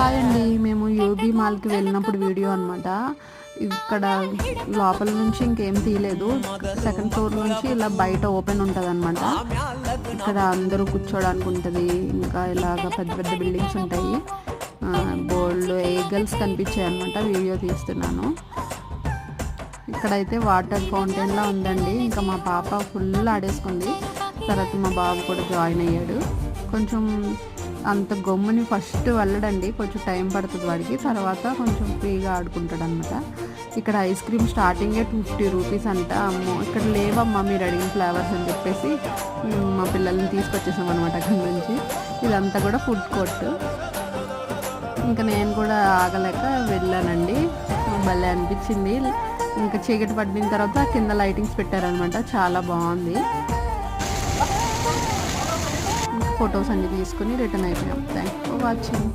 Hi అండి మేము UB మాల్కి వెళ్ళినప్పుడు వీడియో అనమాట ఇక్కడ లోపల నుంచి ఇంకేం తీయలేదు. సెకండ్ ఫ్లోర్ నుంచి ఇలా బయట ఓపెన్ ఉంటుంది అనమాట ఇక్కడ అందరూ కూర్చోడానికి ఉంటుంది. ఇంకా ఇలాగ పెద్ద పెద్ద బిల్డింగ్స్ ఉంటాయి. బోల్డ్ ఏగల్స్ కనిపించాయి అనమాట వీడియో తీస్తున్నాను. ఇక్కడైతే వాటర్ ఫౌంటైన్లా ఉందండి. ఇంకా మా పాప ఫుల్ ఆడేసుకుంది. తర్వాత మా బాబు కూడా జాయిన్ అయ్యాడు. కొంచెం అంత గమ్ముని ఫస్ట్ వెళ్ళడండి. కొంచెం టైం పడుతుంది వాడికి. తర్వాత కొంచెం ఫ్రీగా ఆడుకుంటాడు అనమాట ఇక్కడ ఐస్ క్రీమ్ స్టార్టింగే టూ ఫిఫ్టీ రూపీస్ అంట. అమ్మో ఇక్కడ లేవమ్మా మీరు అడిగిన ఫ్లేవర్స్ అని చెప్పేసి మా పిల్లల్ని తీసుకొచ్చేసాం అనమాట అక్కడి నుంచి. ఇదంతా కూడా ఫుడ్ కోర్ట్. ఇంకా నేను కూడా ఆగలేక వెళ్ళానండి. భలే అనిపించింది. ఇంకా చీకటి పడిన తర్వాత కింద లైటింగ్స్ పెట్టారనమాట చాలా బాగుంది. ఫొటోస్ అన్ని తీసుకుని రిటర్న్ అయిపోయాం. Thank for watching